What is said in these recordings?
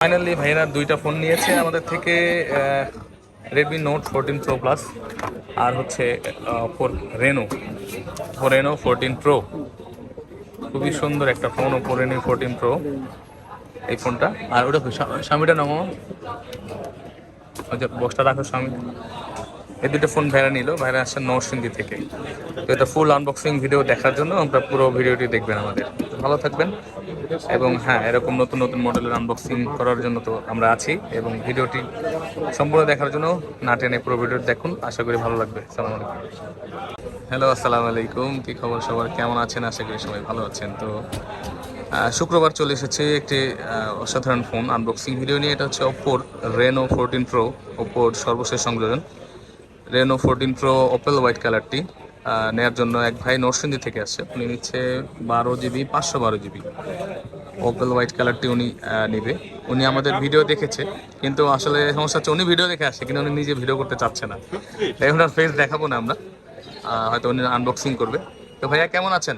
Finally ভাইরা দুইটা phone নিয়েছে আমাদের থেকে Redmi Note fourteen Pro Plus আর হচ্ছে four Reno four Reno fourteen Pro খুবই সুন্দর একটা phone Oppo Reno fourteen Pro এই ফোনটা আর ওটা স্বামীটা নামো বক্সটা রাখো স্বামী। এই দুটো ফোন ভাইরা নিল, ভাইরা আসছে নরসিংদী থেকে। তো এটা ফুল আনবক্সিং ভিডিও দেখার জন্য আপনারা পুরো ভিডিওটি দেখবেন আমাদের। ভালো থাকবেন। এবং হ্যাঁ এরকম নতুন নতুন মডেলের আনবক্সিং করার জন্য তো আমরা আছি এবং ভিডিওটি সম্পূর্ণ দেখার জন্য না টেনে পুরো ভিডিও দেখুন। আশা করি ভালো লাগবে। সালাম আলাইকুম। হ্যালো, আসসালামু আলাইকুম। কি খবর সবার? কেমন আছেন? আশা করি সবাই ভালো আছেন। তো শুক্রবার চলে এসেছে একটি অসাধারণ ফোন আনবক্সিং ভিডিও নিয়ে। এটা হচ্ছে ওপ্পোর রেনো ফোরটিন প্রো ওপ্পোর সর্বশেষ সংযোজন। Reno fourteen Pro opal white কালারটি নেয়ার জন্য এক ভাই নরসিংদী থেকে আসছে। উনি নিচ্ছে বারো জিবি পাঁচশো বারো জিবি। ওপেল হোয়াইট কালারটি উনি নেবে। উনি আমাদের ভিডিও দেখেছে কিন্তু আসলে সমস্যা হচ্ছে উনি ভিডিও দেখে আসে কিন্তু উনি নিজে ভিডিও করতে চাচ্ছে না। তাই ওনার ফেস দেখাবো না আমরা। হয়তো উনি আনবক্সিং করবে। তো ভাইয়া কেমন আছেন?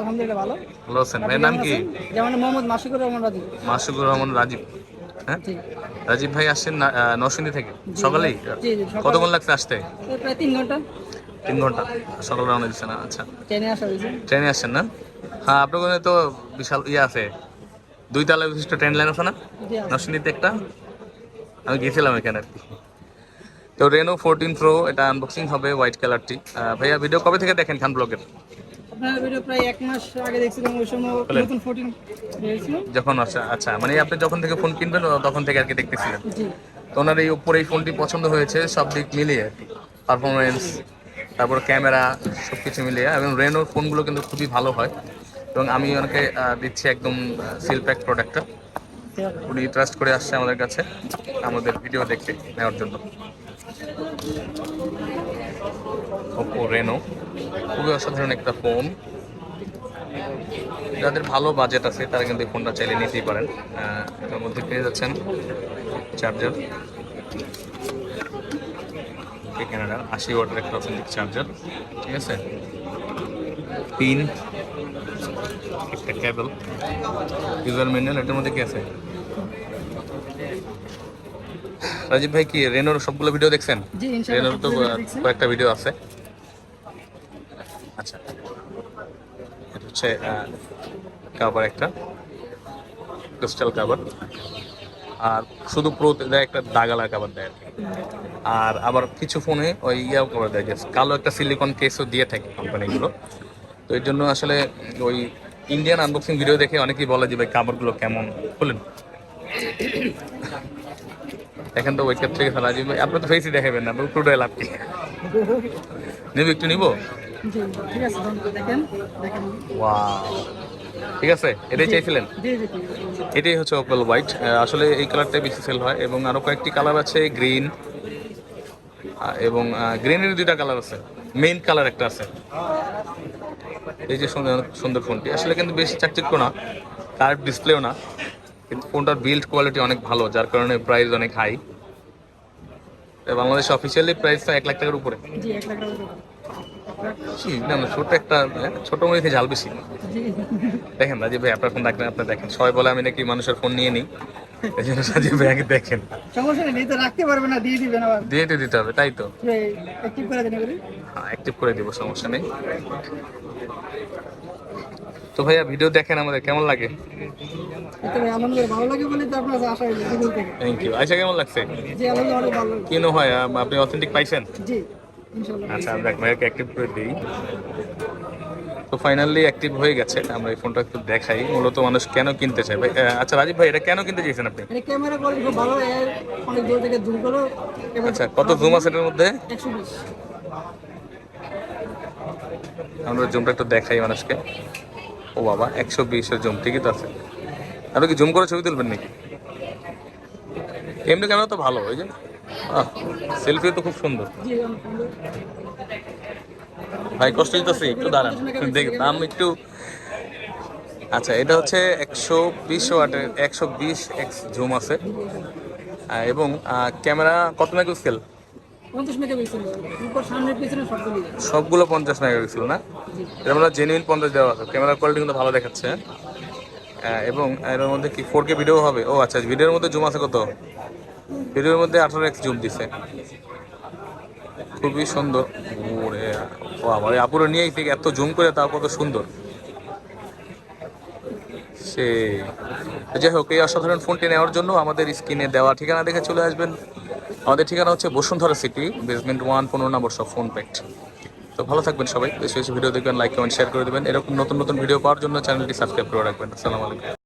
আলহামদুলিল্লাহ ভালো। ভালো আছেন। ভাইয়ের নাম কি? যেমন মোহাম্মদ মাসিকুর রহমান রাজু মাসুকুর রহমান রাজীব। হ্যাঁ? রাজীব ভাই আসছেন নরসিংদী থেকে। সকালেই? কতক্ষণ লাগছে আসতে? প্রায় তিন ঘণ্টা। তিন ঘণ্টা। সকাল রওনা দিচ্ছে না আচ্ছা। ট্রেনে আসা হয়েছে? ট্রেনে আসছেন না? হ্যাঁ আপনার ওখানে তো বিশাল ইয়ে আছে। দুই তলা বিশিষ্ট ট্রেন লাইন আছে না? নরসিংদীতে একটা? আমি গেছিলাম এখানে আর কি। তো রেনো ফোরটিন প্রো এটা আনবক্সিং হবে হোয়াইট কালারটি ভাইয়া ভিডিও কবে থেকে দেখেন খান ব্লগের যখন আচ্ছা আচ্ছা মানে আপনি যখন থেকে ফোন কিনবেন তখন থেকে আর কি দেখতেছিলেন? তো ওনার এই উপরে এই ফোনটি পছন্দ হয়েছে সব দিক মিলিয়ে। পারফরমেন্স তারপর ক্যামেরা সব কিছু মিলিয়ে। এবং রেনোর ফোনগুলো কিন্তু খুবই ভালো হয়। এবং আমি ওনাকে দিচ্ছি একদম সিল প্যাক প্রোডাক্টটা উনি ট্রাস্ট করে আসছে আমাদের কাছে, আমাদের ভিডিও দেখতে নেওয়ার জন্য। ওপো রেনো খুবই অসাধারণ একটা ফোন যাদের ভালো বাজেট আছে, তারা কিন্তু ফোনটা চাইলে নিতেই পারেন। এটার মধ্যে পেয়ে যাচ্ছেন চার্জার ক্যানাডা আশি ওয়াটের একটা অথেন্টিক চার্জার ঠিক আছে? পিন একটা কেবল ইউজার ম্যানুয়াল এটার মধ্যে কি আছে? রাজীব ভাই কি রেনোর সবগুলো ভিডিও দেখছেন? রেনোর তো। কয়েকটা ভিডিও আছে। আচ্ছা। এটা হচ্ছে কাভার একটা ক্রিস্টাল কাভার আর শুধু প্রোতে দেয় একটা দাগালা কাভার দেয় আর আবার কিছু ফোনে ওই ইয়াও করে দেয় যে কালো একটা সিলিকন কেসও দিয়ে থাকে কোম্পানিগুলো তো এর জন্য আসলে ওই ইন্ডিয়ান আনবক্সিং ভিডিও দেখে অনেকেই বলে যে ভাই কাভারগুলো কেমন? খুলেন এখন তো ওয়েট থেকে ফেলা যাবে আপনি তো ফেসই দেখাবেন না পুরোটাই লাভ কি? নেবে একটু নিবো? ঠিক আছে দেখেন দেখেন। ওয়াও ঠিক আছে? এটাই চাইছিলেন। এটাই হচ্ছে ওপেল হোয়াইট। আসলে এই কালারটাই বেশি সেল হয় এবং আরও কয়েকটি কালার আছে গ্রিন এবং গ্রিনের দুইটা কালার আছে। মেইন কালার একটা আছে। এই যে সুন্দর সুন্দর ফোনটি। আসলে কিন্তু বেশি চাকচিক্য না কার্ভ ডিসপ্লেও না কিন্তু ফোনটার বিল্ড কোয়ালিটি অনেক ভালো যার কারণে প্রাইস অনেক হাই বাংলাদেশ অফিসিয়ালি প্রাইসটা এক লাখ টাকার উপরে। না না ছোট একটা হ্যাঁ, ছোট ঝাল বেশি। দেখেন রাজীব ভাই আপনার ফোন আপনি দেখেন। সবাই বলে আমি নাকি মানুষের ফোন নিয়ে নিই। এই জন্য রাজীব ভাই আগে দেখেন। সমস্যা নেই তো রাখতে পারবে না দিয়ে দিবেন আবার। দিয়ে দিয়ে দিতে হবে তাই তো। অ্যাক্টিভ করে দেন এগুলি অ্যাক্টিভ করে দিব সমস্যা নেই। তো ভাইয়া ভিডিও দেখেন আমাদের কেমন লাগে? থ্যাংক ইউ আচ্ছা কেমন লাগছে। কেন হয় আপনি অথেন্টিক পাইছেন? আচ্ছা আমরা ভাইয়াকে অ্যাক্টিভ করে দিই। তো ফাইনালি অ্যাক্টিভ হয়ে গেছে আমরা এই ফোনটা একটু দেখাই। মূলত মানুষ কেন কিনতে চায়? ভাই আচ্ছা রাজীব ভাই এটা কেন কিনতে চাইছেন আপনি? এটা ক্যামেরা কোয়ালিটি খুব ভালো এর অনেক দূর থেকে জুম করো। আচ্ছা কত জুম আছে এটার মধ্যে? একশো বিশ। আমরা জুমটা একটু দেখাই মানুষকে। ও বাবা একশো বিশের জুম ঠিকই তো আছে। আপনি কি জুম করে ছবি তুলবেন নাকি? এমনি ক্যামেরা তো ভালো ওই যে সেলফিও তো খুব সুন্দর। ভাই কষ্ট দিতেছি একটু দাঁড়ান। দেখ দাম একটু আচ্ছা এটা হচ্ছে একশো বিশ ওয়াটের একশো বিশ এক্স জুম আছে। এবং ক্যামেরা কত মেগাপিক্সেল? সবগুলি পঞ্চাশ মেগাপিক্সেল না? এটা আমরা জেনুইন পঞ্চাশ দেওয়া আছে। ক্যামেরা কোয়ালিটি কিন্তু ভালো দেখাচ্ছে। এবং এর মধ্যে কি ফোর কে ভিডিও হবে? ও আচ্ছা ভিডিওর মধ্যে জুম আছে কত? ভিডিওর মধ্যে আঠারো এক্স জুম দিছে। খুবই সুন্দর। ও আমার আপুরো নিয়ে থেকে এত জুম করে, তাও কত সুন্দর। সে, যাই হোক, এই অসাধারণ ফোনটি নেওয়ার জন্য আমাদের স্ক্রিনে দেওয়া ঠিকানা দেখে চলে আসবেন। আমাদের ঠিকানা হচ্ছে বসুন্ধরা সিটি বেসমেন্ট ওয়ান পনেরো নম্বর সব ফোন পেট তো ভালো থাকবেন সবাই। বেশি বেশি ভিডিও দেখবেন লাইক কমেন্ট শেয়ার করে দেবেন। এরকম নতুন নতুন ভিডিও পাওয়ার জন্য চ্যানেলটি সাবস্ক্রাইব করে রাখবেন। আসসালামু আলাইকুম।